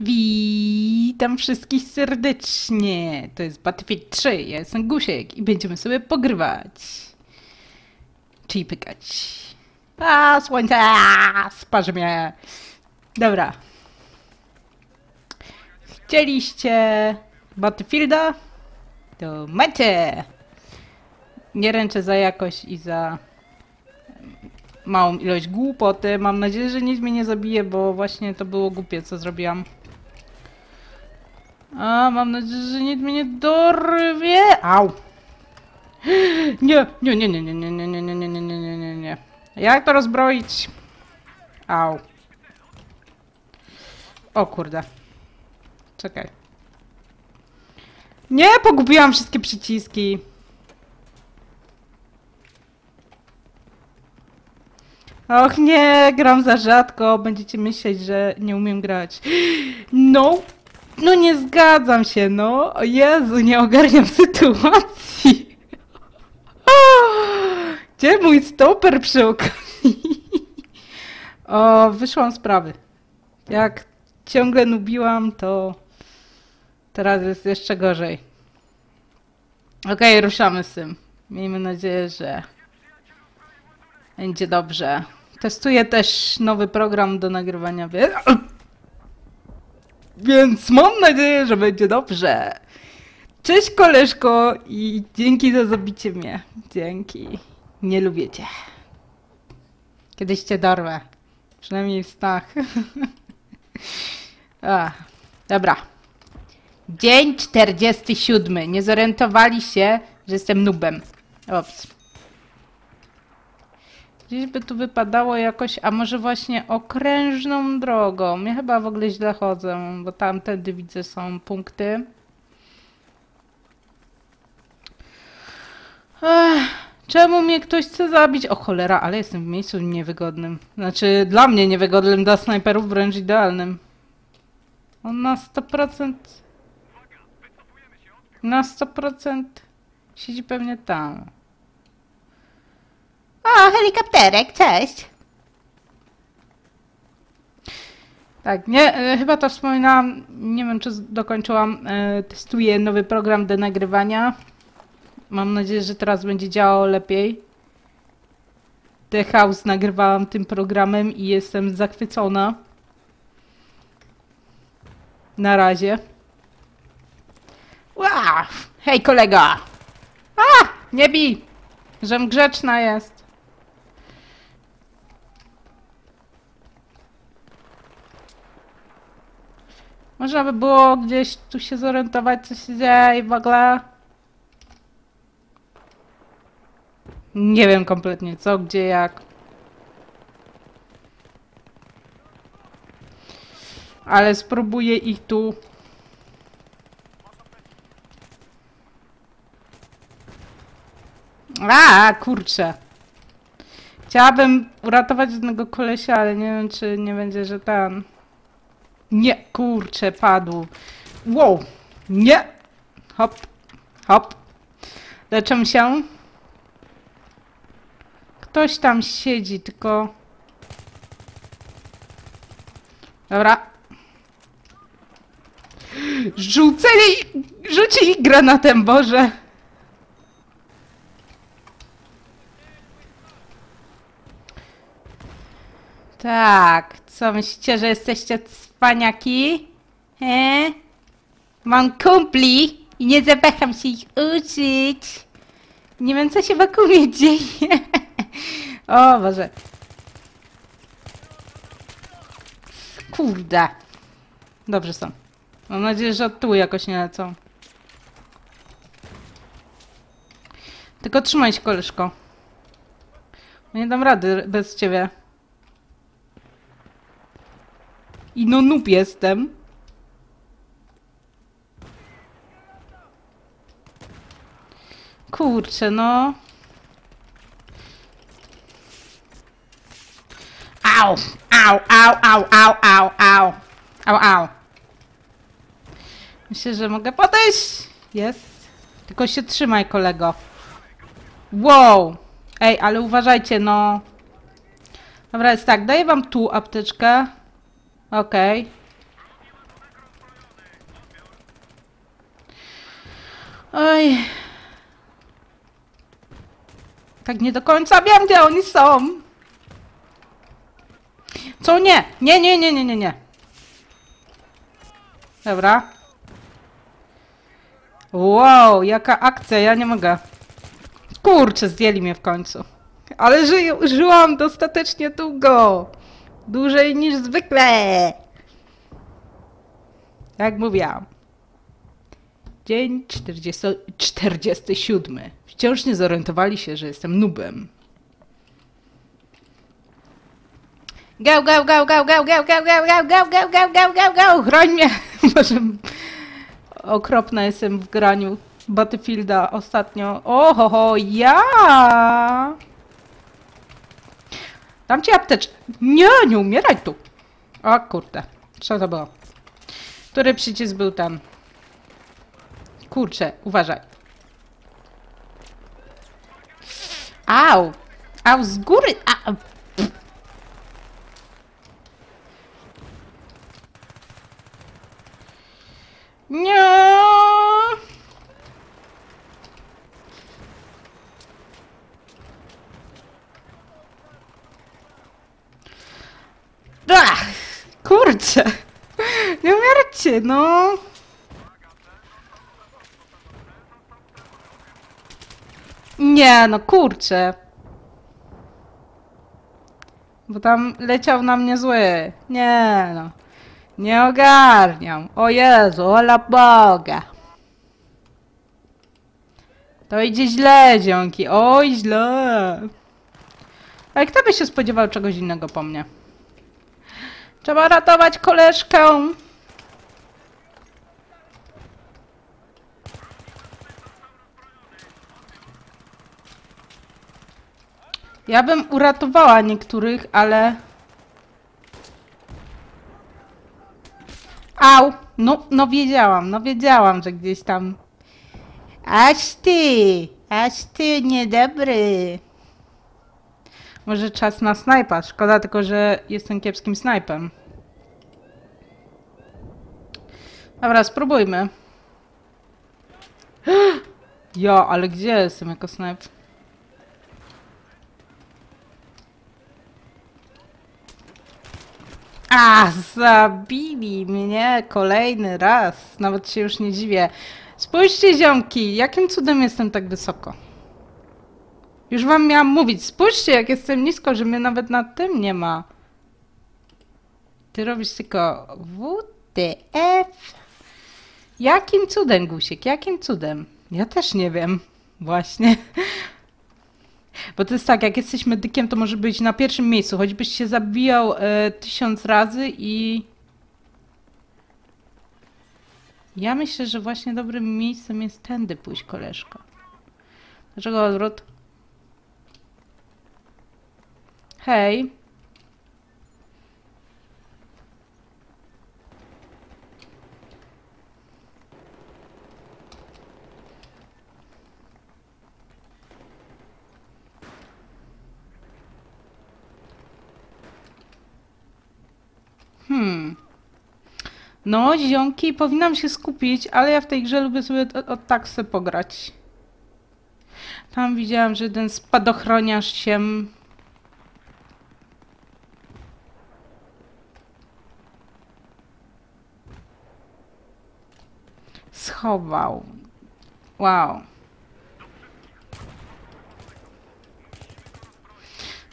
Witam wszystkich serdecznie. To jest Battlefield 3. Ja jestem Gusiek i będziemy sobie pogrywać. Czyli pykać. A, słońce! a, Sparzy mnie. Dobra. Chcieliście Battlefielda? To macie! Nie ręczę za jakość i za małą ilość głupoty. Mam nadzieję, że nic mnie nie zabije, bo właśnie to było głupie, co zrobiłam. A, mam nadzieję, że nic mnie nie dorwie. Au! Nie, nie, nie, nie, nie, nie, nie, nie, nie, nie, nie, nie, nie, nie, nie. Jak to rozbroić? Au. O kurde. Czekaj. Nie, pogubiłam wszystkie przyciski. Och nie, gram za rzadko. Będziecie myśleć, że nie umiem grać. No, no nie zgadzam się, no. O Jezu, nie ogarniam sytuacji. Gdzie mój stoper przy okazji? O, wyszłam z sprawy. Jak ciągle nubiłam, to teraz jest jeszcze gorzej. Okej, ruszamy z tym. Miejmy nadzieję, że będzie dobrze. Testuję też nowy program do nagrywania, więc mam nadzieję, że będzie dobrze. Cześć koleżko i dzięki za zabicie mnie. Dzięki. Nie lubię cię. Kiedyś cię dorwę. Przynajmniej w snach. A, dobra. Dzień 47. Nie zorientowali się, że jestem nubem. Ops. Gdzieś by tu wypadało jakoś, a może właśnie okrężną drogą. Ja chyba w ogóle źle chodzę, bo tamtędy widzę są punkty. Ech, czemu mnie ktoś chce zabić? O cholera, ale jestem w miejscu niewygodnym. Znaczy, dla mnie niewygodnym, dla snajperów wręcz idealnym. On na 100%... Na 100% siedzi pewnie tam. O, helikopterek, cześć. Tak, nie, e, chyba to wspominałam, nie wiem czy dokończyłam, e, testuję nowy program do nagrywania. Mam nadzieję, że teraz będzie działało lepiej. The House nagrywałam tym programem i jestem zachwycona. Na razie. Wow! Hej kolega! A! Nie bij! Żem grzeczna jest. Można by było gdzieś tu się zorientować, co się dzieje i w ogóle. Nie wiem kompletnie co, gdzie, jak. Ale spróbuję ich tu. A, kurczę. Chciałabym uratować jednego kolesia, ale nie wiem, czy nie będzie, że ten. Nie, kurczę, padł. Wow, nie. Hop, hop. Leczę się. Ktoś tam siedzi, tylko... Dobra. Rzucili, rzucili granatem, Boże. Tak, co myślicie, że jesteście cwaniaki? He? Mam kumpli i nie zawaham się ich uczyć. Nie wiem, co się wokół mnie dzieje. O Boże. Kurde. Dobrze są. Mam nadzieję, że od tyłu jakoś nie lecą. Tylko trzymaj się, koleżko. Nie dam rady bez ciebie. I no noob jestem. Kurczę, no. Au, au, au, au, au, au, au. Au, au. Myślę, że mogę podejść. Jest. Tylko się trzymaj, kolego. Wow. Ej, ale uważajcie, no. Dobra, jest tak, daję wam tu apteczkę. Okej. Okay. Oj. Tak nie do końca wiem, gdzie oni są. Co nie? Nie, nie, nie, nie, nie, nie. Dobra. Wow, jaka akcja, ja nie mogę. Kurczę, zdjęli mnie w końcu. Ale ży żyłam dostatecznie długo. Dłużej niż zwykle. Jak mówiłam. Dzień 40, 47. Wciąż nie zorientowali się, że jestem nubem. Go, go, go, go, go, go, go, go, go, go, go, go, go, go, go, chroń mnie! Może okropna jestem w graniu Battlefielda ostatnio. Oho, ho, ja! Dam ci apteczkę. Nie, nie umieraj tu. O kurde, co to było? Który przycisk był tam? Kurczę, uważaj. Au! Au, z góry! A, nie! Ach, kurczę! Nie umierajcie, no! Nie, no kurczę. Bo tam leciał na mnie zły. Nie no. Nie ogarniam. O Jezu, ola Boga. To idzie źle, ziomki. Oj, źle. Ale kto by się spodziewał czegoś innego po mnie? Trzeba ratować koleżkę. Ja bym uratowała niektórych, ale... Au! No, no wiedziałam, no wiedziałam, że gdzieś tam... Aż ty, aż ty niedobry. Może czas na snajpa. Szkoda tylko, że jestem kiepskim snajpem. Dobra, spróbujmy. Ja, ale gdzie jestem jako snajp? A, zabili mnie kolejny raz. Nawet się już nie dziwię. Spójrzcie, ziomki, jakim cudem jestem tak wysoko? Już wam miałam mówić, spójrzcie, jak jestem nisko, że mnie nawet na tym nie ma. Ty robisz tylko WTF. Jakim cudem, Gusiek, jakim cudem? Ja też nie wiem, właśnie. Bo to jest tak, jak jesteś medykiem, to może być na pierwszym miejscu, choćbyś się zabijał e, tysiąc razy i... Ja myślę, że właśnie dobrym miejscem jest tędy pójść, koleżko. Dlaczego odwrót? Hej. Hmm. No, ziomki, powinnam się skupić, ale ja w tej grze lubię sobie od, tak se pograć. Tam widziałam, że jeden spadochroniarz się schował. Wow.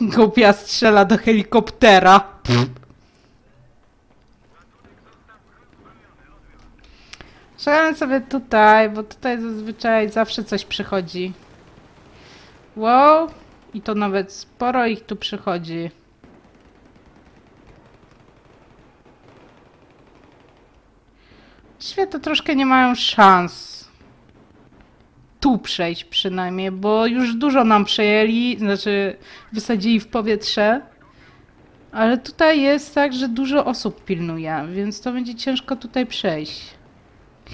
Głupia strzela do helikoptera. Strzelam sobie tutaj, bo tutaj zazwyczaj zawsze coś przychodzi. Wow. I to nawet sporo ich tu przychodzi. Świata troszkę nie mają szans tu przejść przynajmniej, bo już dużo nam przejęli, znaczy wysadzili w powietrze. Ale tutaj jest tak, że dużo osób pilnuje, więc to będzie ciężko tutaj przejść.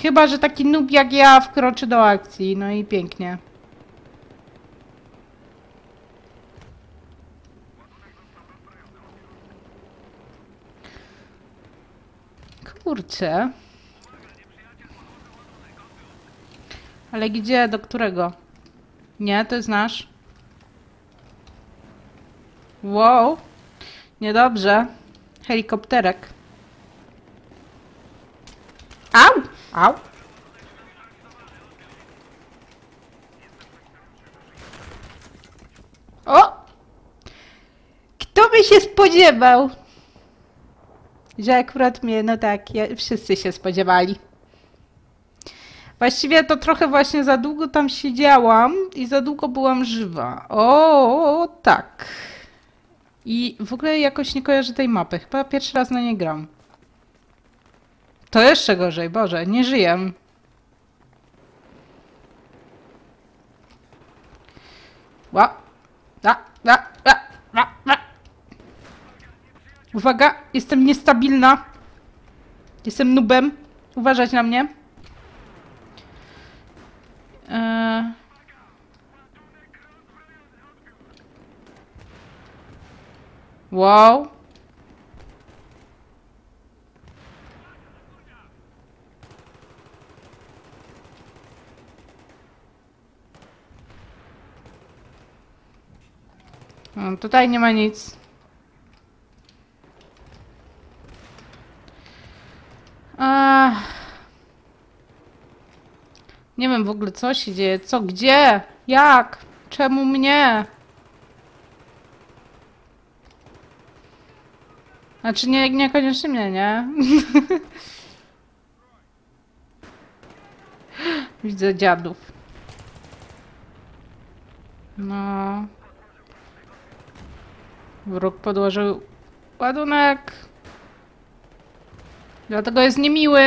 Chyba, że taki noob jak ja wkroczy do akcji, no i pięknie. Kurczę. Ale gdzie? Do którego? Nie, to jest nasz. Wow. Niedobrze. Helikopterek. Au! Au! O! Kto by się spodziewał? Że akurat mnie, no tak, ja, wszyscy się spodziewali. Właściwie to trochę właśnie za długo tam siedziałam i za długo byłam żywa. O, tak. I w ogóle jakoś nie kojarzę tej mapy. Chyba pierwszy raz na nie gram. To jeszcze gorzej, Boże, nie żyję. Ła. Uwaga, jestem niestabilna. Jestem nubem. Uważać na mnie. Eee. Wow. No, tutaj nie ma nic. Ach. Nie wiem w ogóle co się dzieje, co, gdzie, jak, czemu mnie? Znaczy nie, niekoniecznie mnie, nie? Widzę dziadów. No. Wróg podłożył ładunek. Dlatego jest niemiły.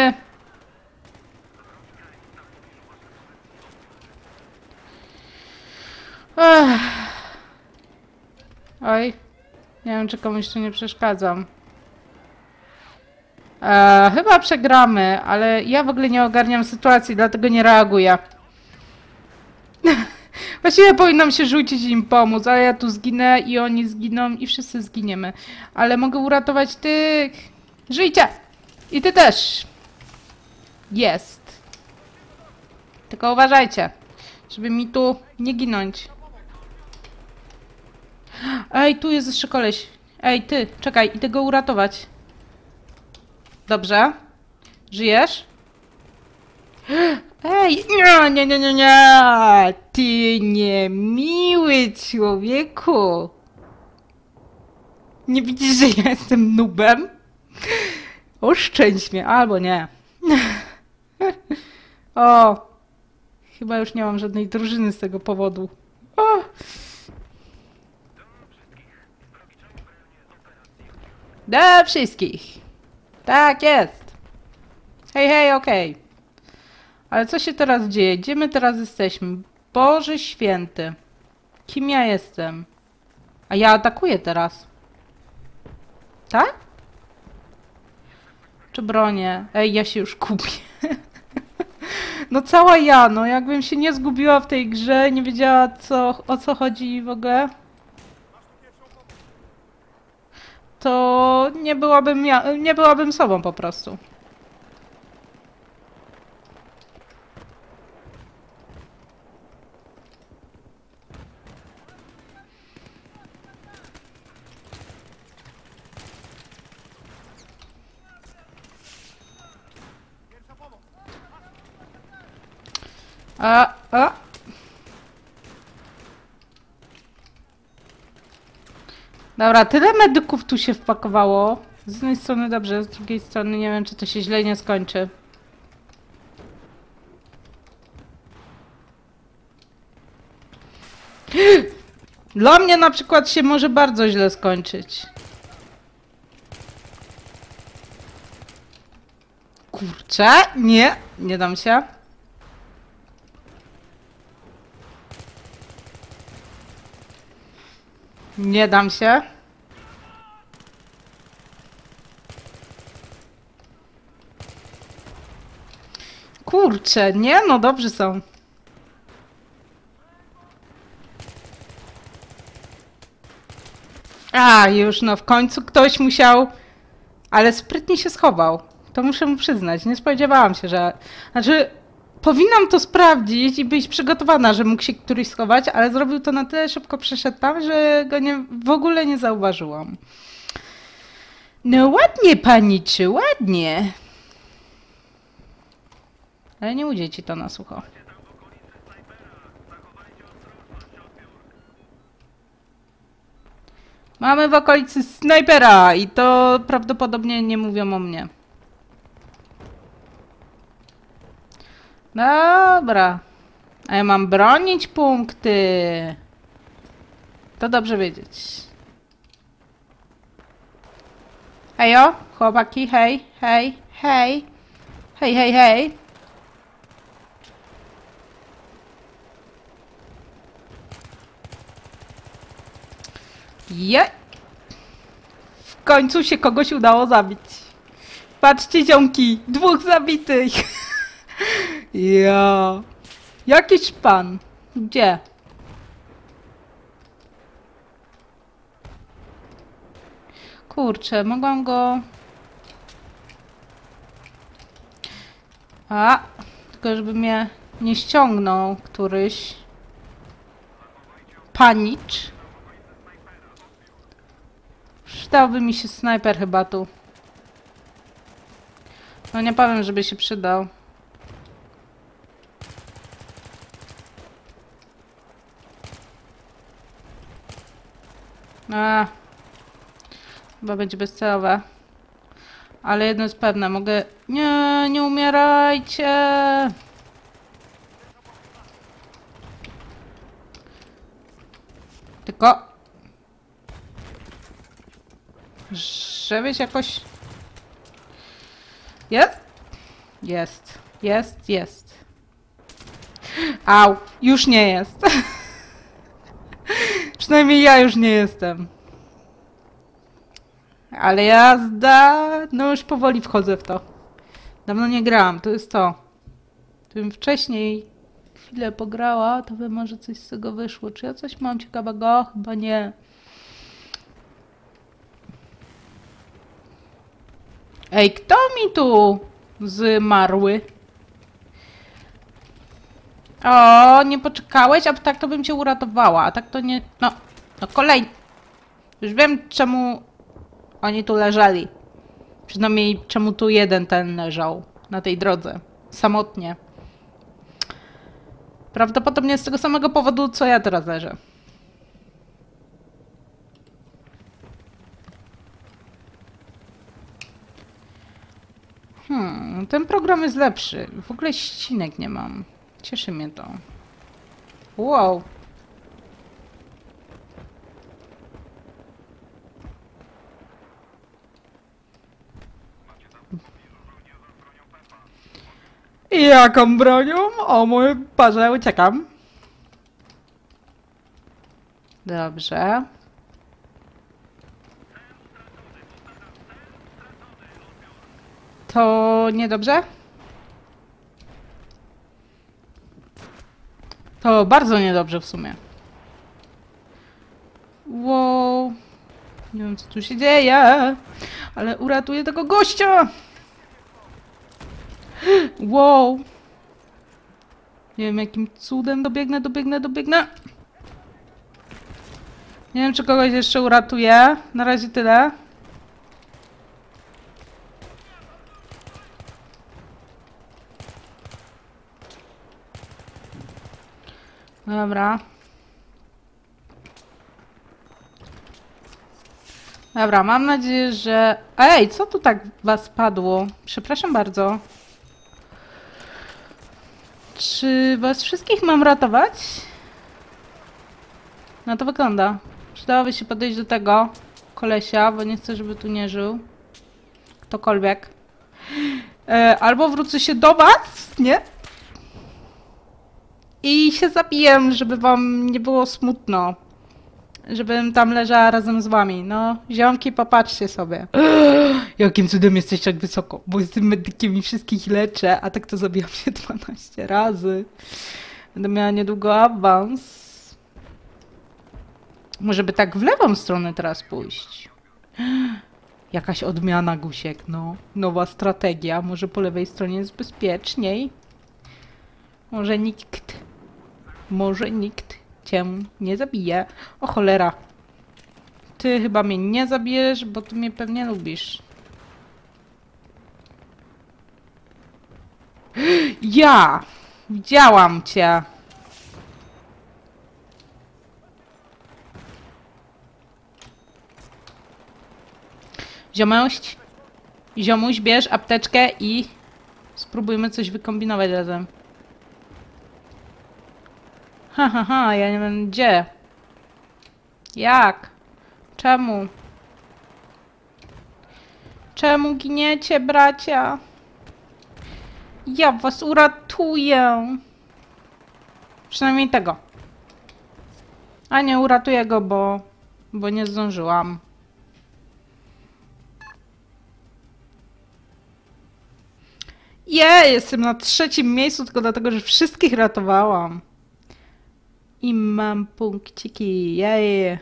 Ech. Oj. Nie wiem, czy komuś tu nie przeszkadzam. E, chyba przegramy, ale ja w ogóle nie ogarniam sytuacji, dlatego nie reaguję. Właściwie powinnam się rzucić i im pomóc, ale ja tu zginę i oni zginą i wszyscy zginiemy. Ale mogę uratować tych. Żyjcie! I ty też! Jest. Tylko uważajcie, żeby mi tu nie ginąć. Ej, tu jest jeszcze koleś. Ej, ty, czekaj, idę go uratować. Dobrze. Żyjesz? Ej, nie, nie, nie, nie, nie! Ty niemiły człowieku! Nie widzisz, że ja jestem nubem? Oszczędź mnie, albo nie. O! Chyba już nie mam żadnej drużyny z tego powodu. O! Do wszystkich! Tak jest! Hej, hej, okej. Ale co się teraz dzieje? Gdzie my teraz jesteśmy? Boże święty. Kim ja jestem? A ja atakuję teraz. Tak? Czy bronię? Ej, ja się już kupię. No cała ja, no jakbym się nie zgubiła w tej grze, nie wiedziała co, o co chodzi w ogóle. To nie byłabym ja, nie byłabym sobą po prostu. A, a. Dobra, tyle medyków tu się wpakowało. Z jednej strony dobrze, z drugiej strony nie wiem, czy to się źle nie skończy. Dla mnie na przykład się może bardzo źle skończyć. Kurczę, nie, nie dam się. Nie dam się. Kurczę, nie no, dobrzy są. A, już no, w końcu ktoś musiał, ale sprytnie się schował. To muszę mu przyznać, nie spodziewałam się, że... Znaczy, powinnam to sprawdzić i być przygotowana, że mógł się któryś schować, ale zrobił to na tyle szybko, przeszedł tam, że go nie, w ogóle nie zauważyłam. No ładnie, paniczy, ładnie. Ale nie ujdzie ci to na sucho. Mamy w okolicy snajpera i to prawdopodobnie nie mówią o mnie. Dobra. A ja mam bronić punkty. To dobrze wiedzieć. Hejo, chłopaki, hej, hej, hej. Hej, hej, hej. Je! W końcu się kogoś udało zabić. Patrzcie, ziomki, dwóch zabitych. Ja. Jakiś pan. Gdzie? Kurczę, mogłam go... A, tylko żeby mnie nie ściągnął któryś panicz. Przydałby mi się snajper chyba tu. No nie powiem, żeby się przydał. A, chyba będzie bezcelowe. Ale jedno jest pewne, mogę... Nie, nie umierajcie! Tylko... Żebyś jakoś... Jest? Jest. Jest, jest. Au, już nie jest. Przynajmniej ja już nie jestem. Ale jazda, no już powoli wchodzę w to. Dawno nie grałam, to jest to. Gdybym wcześniej chwilę pograła, to by może coś z tego wyszło. Czy ja coś mam ciekawego? Chyba nie. Ej, kto mi tu zmarły? O, nie poczekałeś, a tak to bym cię uratowała, a tak to nie... No, no kolej... Już wiem, czemu oni tu leżeli. Przynajmniej czemu tu jeden ten leżał na tej drodze. Samotnie. Prawdopodobnie z tego samego powodu, co ja teraz leżę. Hmm, ten program jest lepszy. W ogóle ścinek nie mam. Cieszy mnie to. Wow. Jaką bronią? O mój Boże, uciekam. Dobrze. To niedobrze? To bardzo niedobrze w sumie. Wow. Nie wiem, co tu się dzieje, ale uratuję tego gościa. Wow. Nie wiem, jakim cudem dobiegnę, dobiegnę, dobiegnę. Nie wiem, czy kogoś jeszcze uratuję. Na razie tyle. Dobra. Dobra, mam nadzieję, że... Ej, co tu tak was padło? Przepraszam bardzo. Czy was wszystkich mam ratować? No to wygląda. Przydałoby się podejść do tego kolesia, bo nie chcę, żeby tu nie żył. Ktokolwiek. E, albo wrócę się do was, nie? I się zabiję, żeby wam nie było smutno. Żebym tam leżała razem z wami. No, ziomki, popatrzcie sobie. Jakim cudem jesteś tak wysoko? Bo jestem medykiem i wszystkich leczę, a tak to zabijam się 12 razy. Będę miała niedługo awans. Może by tak w lewą stronę teraz pójść. Jakaś odmiana gusiek, no. Nowa strategia. Może po lewej stronie jest bezpieczniej. Może nikt, może nikt cię nie zabije. O cholera. Ty chyba mnie nie zabijesz, bo ty mnie pewnie lubisz. Ja! Widziałam cię. Ziomość, ziomuś, bierz apteczkę i spróbujmy coś wykombinować razem. Ha, ha, ha, ja nie wiem gdzie. Jak? Czemu? Czemu giniecie, bracia? Ja was uratuję. Przynajmniej tego. A nie uratuję go, bo, bo nie zdążyłam. Je, jestem na trzecim miejscu tylko dlatego, że wszystkich ratowałam. I mam punkciki. Jej.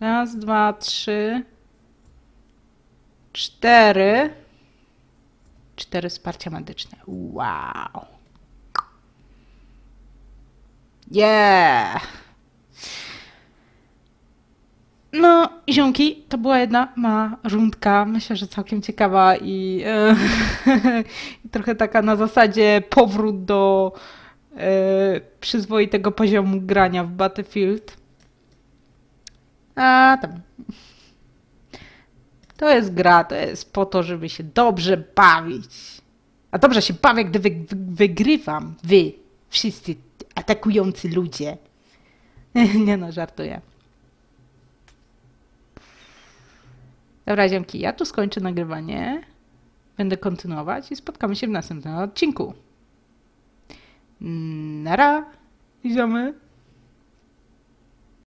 Raz, dwa, trzy. Cztery. Cztery wsparcia medyczne. Wow. Yeah. No, ziomki, to była jedna mała rundka. Myślę, że całkiem ciekawa i, e, i trochę taka na zasadzie powrót do przyzwoitego poziomu grania w Battlefield. A tam. To jest gra, to jest po to, żeby się dobrze bawić. A dobrze się bawię, gdy wy, wygrywam. Wy, wszyscy atakujący ludzie. Nie no, żartuję. Dobra, ziomki, ja tu skończę nagrywanie. Będę kontynuować i spotkamy się w następnym odcinku. Nara, ziomy.